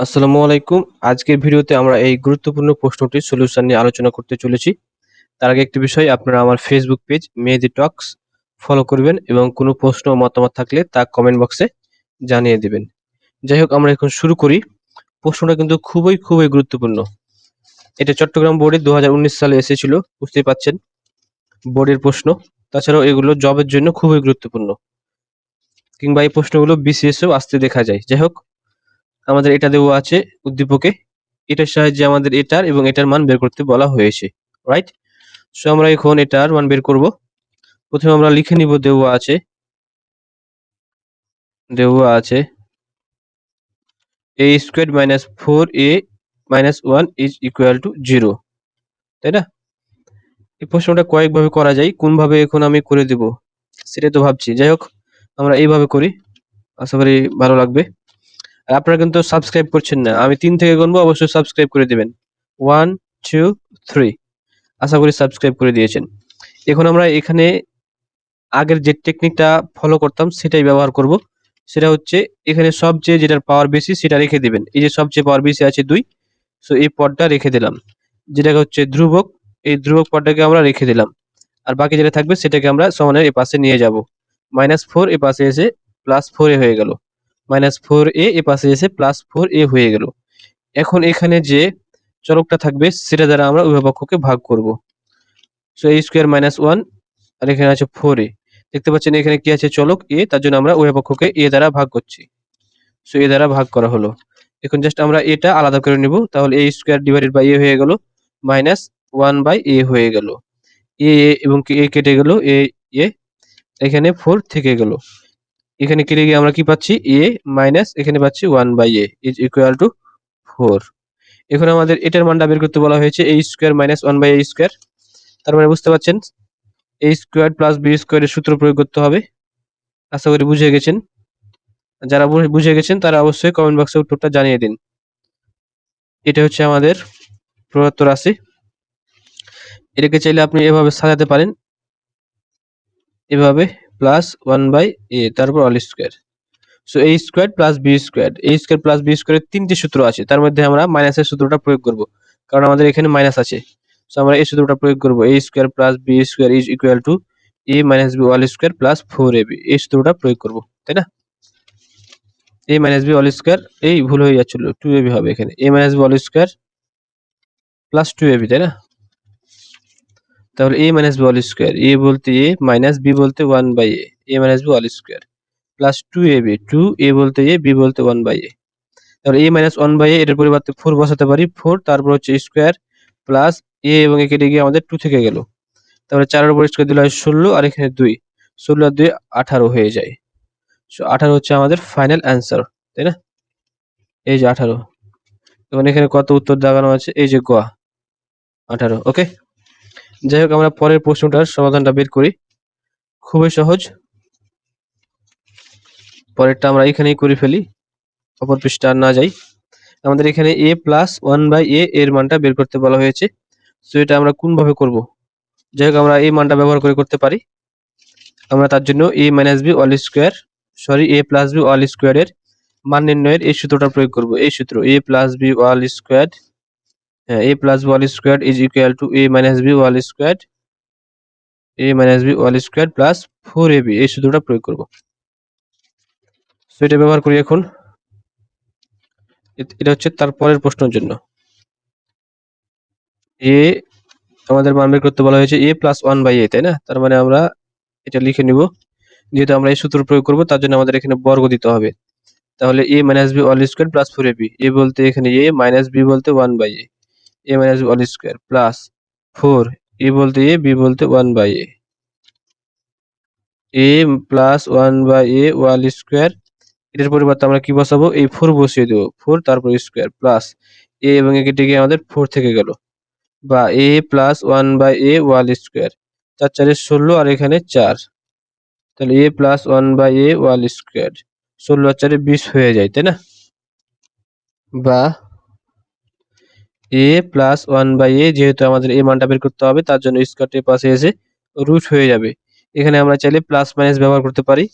আসসালামু আলাইকুম। আজকের ভিডিওতে আমরা এই গুরুত্বপূর্ণ প্রশ্নটির সলিউশন নিয়ে আলোচনা করতে চলেছি। তার আগে একটি বিষয়, আপনারা আমার Facebook page Mehedi talks follow করবেন এবং কোনো প্রশ্ন মতামত থাকলে তা কমেন্ট বক্সে জানিয়ে দেবেন। যাই হোক, আমরা এখন শুরু করি। প্রশ্নটা কিন্তু খুবই খুবই গুরুত্বপূর্ণ। এটা চট্টগ্রাম বোর্ডে দু হাজার উনিশ সালে এসেছিল, বুঝতেই পাচ্ছেন। বোর্ডের প্রশ্ন। তাছাড়াও এগুলো জবের জন্য খুবই গুরুত্বপূর্ণ। কিংবা এই প্রশ্নগুলো বিসিএসও আসতে দেখা যায়। যাই হোক আমাদের এটা দেওয়া আছে উদ্দীপকে। এটার সাহায্যে আমাদের এটার এবং এটার মান বের করতে বলা হয়েছে রাইট সো আমরা এখন এটার মান বের করব। প্রথমে আমরা লিখে নিব দেওয়া আছে। দেওয়া আছে A square minus four A minus one is equal to zero তাই না? এই প্রশ্নটা কয়েকভাবে করা যায়, কোনভাবে এখন আমি করে দেব সেটাই তো ভাবছি। যাই হোক, আমরা এইভাবে করি। আশা করি ভালো লাগবে। আপনারা কিন্তু সাবস্ক্রাইব করছেন না। আমি তিন থেকে গুনবো, অবশ্যই সাবস্ক্রাইব করে দিবেন। ওয়ান টু থ্রি আশা করি সাবস্ক্রাইব করে দিয়েছেন। এখন আমরা এখানে আগের যে টেকনিকটা ফলো করতাম, সেটাই ব্যবহার করব। সেটা হচ্ছে, এখানে সবচেয়ে যেটার পাওয়ার বেশি, সেটা রেখে দিবেন। এই যে সবচেয়ে পাওয়ার বেশি আছে দুই সো এই পদটা রেখে দিলাম। যেটাকে হচ্ছে ধ্রুবক, এই ধ্রুবক পদটাকে আমরা রেখে দিলাম। আর বাকি যেটা থাকবে, সেটাকে আমরা সমানের এ পাশে নিয়ে যাব। মাইনাস ফোর এ পাশে এসে প্লাস ফোর হয়ে গেল। মাইনাস ফোর এ এ পাশে এসে প্লাস ফোর এ হয়ে গেল। এখন এখানে যে চলকটা থাকবে, সেটা দ্বারা আমরা উভয় পক্ষকে ভাগ করব। So A square minus one আর এখানে আছে ফোর এ। দেখতে পাচ্ছেন এখানে কি আছে চলক এ তার জন্য আমরা উভয় পক্ষকে এ দ্বারা ভাগ করছি। সো এ দ্বারা ভাগ করা হলো। এখন জাস্ট আমরা এটা আলাদা করে নিব, তাহলে A square divided by A হয়ে গেল মাইনাস ওয়ান বাই এ হয়ে গেল। এ এবং এ কেটে গেল এ এ এখানে ফোর থেকে গেল। এখানে কেটে গিয়ে আমরা কি পাচ্ছি? এ মাইনাস এখানে পাচ্ছি one by A is equal to four এখন আমাদের এটার মানটা বের করতে বলা হয়েছে A square minus one by A square তার মানে বুঝতে পারছেন এ স্কোয়ার প্লাস বি স্কোয়ারের সূত্র প্রয়োগ করতে হবে। আশা করি বুঝে গেছেন? যারা বুঝে গেছেন তারা অবশ্যই কমেন্ট বক্সে উত্তরটা জানিয়ে দিন। এটা হচ্ছে আমাদের প্রদত্ত রাশি। এটাকে চাইলে আপনি এভাবে সাজাতে পারেন। এভাবে প্লাস ওয়ান বাই এ তারপর all square so A square plus B square A square plus B স্কোয়ারের তিনটি সূত্র আছে, তার মধ্যে আমরা মাইনাসের সূত্রটা প্রয়োগ করব, কারণ আমাদের এখানে মাইনাস আছে। সো আমরা এই সূত্রটা প্রয়োগ করব A square plus B square is equal to A minus B all square plus four A B এই সূত্রটা প্রয়োগ করব, তাই না? A minus B all square এই ভুল হয়ে যাচ্ছিল টু এ বি হবে এখানে। A minus B all square plus two A B তাই না? তাহলে A minus B all square A বলতে এ মাইনাস বি বলতে one by A A minus B all square plus two A B two A বলতে A B বলতে one by এ তাহলে A minus one by A এটার পরিবর্তে four বসাতে পারি four তারপর হচ্ছে স্কোয়ার প্লাস এ এবং এ কেটে গিয়ে আমাদের টু থেকে গেল, তাহলে চারের উপর স্কোয়ার দিলে হয় ষোলো আর এখানে দুই, ষোলো আর দুই আঠারো হয়ে যায় সো আঠারো হচ্ছে আমাদের ফাইনাল অ্যান্সার তাই না? এই যে আঠারো এবং এখানে কত উত্তর দেখানো আছে? এই যে গোয়া, আঠারো ওকে যাই হোক, আমরা পরের প্রশ্নটার সমাধানটা বের করি। খুবই সহজ। পরেরটা আমরা এখানেই করে ফেলি। অপর পৃষ্ঠা আর না যাই। আমাদের এখানে A plus one by A এর মানটা বের করতে বলা হয়েছে। সো এটা আমরা কোনভাবে করব? যাই হোক, আমরা এই মানটা ব্যবহার করে করতে পারি। আমরা তার জন্য A minus B all square sorry A plus B all স্কোয়ারের মান নির্ণয়ের এই সূত্রটা প্রয়োগ করব। এই সূত্র A plus B all square B all square is equal to A minus B all square, A minus B all square plus four A B, এই সূত্রটা প্রয়োগ করব। সো এটা ব্যবহার করি এখন। এটা হচ্ছে তার পরের প্রশ্নের জন্য। এ, আমাদের মান বের করতে বলা হয়েছে A plus one by A, তাই না? তার মানে আমরা এটা লিখে নিব। যেহেতু আমরা এই সূত্র প্রয়োগ করব, তার জন্য আমাদের এখানে বর্গ দিতে হবে। তাহলে A minus B all square plus four A B, A বলতে এখানে এ, মাইনাস বি বলতে one by A. A minus B square plus four A বলতে এ বি বলতে one by A A plus one by A whole square এটার পরিবর্তে আমরা কি বসাবো? এই ফোর বসিয়ে দেবো। ফোর তারপর স্কোয়ার প্লাস এ এবং এ গিয়ে আমাদের ফোর থেকে গেল। বা A plus one by A whole square চার চারে ষোলো আর এখানে চার। তাহলে A plus one by A whole square ষোলো আর চারে বিশ হয়ে যায়, তাই না? বা A plus one by A যেহেতু আমাদের এ মানটা বের করতে হবে, তার জন্য স্কোয়ারটির পাশে এসে রুট হয়ে যাবে। এখানে আমরা চাইলে প্লাস মাইনাস ব্যবহার করতে পারি,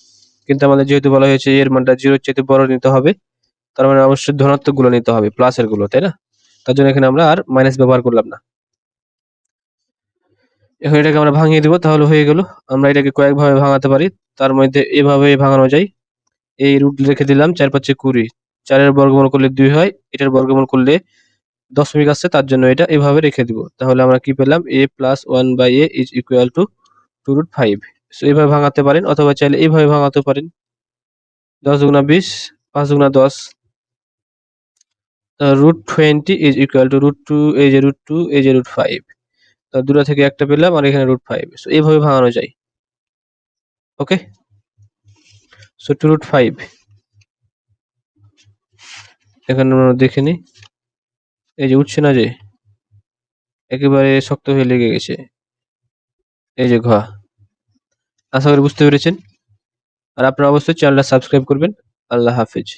কিন্তু আমাদের যেহেতু বলা হয়েছে এর মানটা জিরোর চাইতে বড় নিতে হবে, তার মানে অবশ্যই ধনাত্মকগুলো নিতে হবে প্লাসেরগুলো, তাই না? তার জন্য এখানে আমরা আর মাইনাস ব্যবহার করলাম না। এখন এটাকে আমরা ভাঙিয়ে দিব, তাহলে হয়ে গেল। আমরা এটাকে কয়েকভাবে ভাঙাতে পারি, তার মধ্যে এভাবে ভাঙানো যায়। এই রুট রেখে দিলাম, চার পাঁচে কুড়ি। চারের বর্গমূল করলে দুই হয়, এটার বর্গমূল করলে দশমিক আসছে তার জন্য এটা এভাবে রেখে দিব। তাহলে আমরা কি পেলাম? A plus one by A is equal to two root five so এইভাবে ভাঙাতে পারেন অথবা চাইলে এইভাবে ভাঙাতে পারেন। দশ দুগুণা বিশ, পাঁচ দুগুণা দশ। Root twenty is equal to root two এই যে রুট টু এই যে রুট ফাইভ তো দুটো থেকে একটা পেলাম আর এখানে রুট ফাইভ সো এইভাবে ভাঙানো যায়। Okay so two root five এখানে আমরা দেখে নিই। এই যে উঠছে না যে? একেবারে শক্ত হয়ে লেগে গেছে। এই যে ঘা। আশা করি বুঝতে পেরেছেন। আর আপনারা অবশ্যই চ্যানেলটা সাবস্ক্রাইব করবেন। আল্লাহ হাফিজ।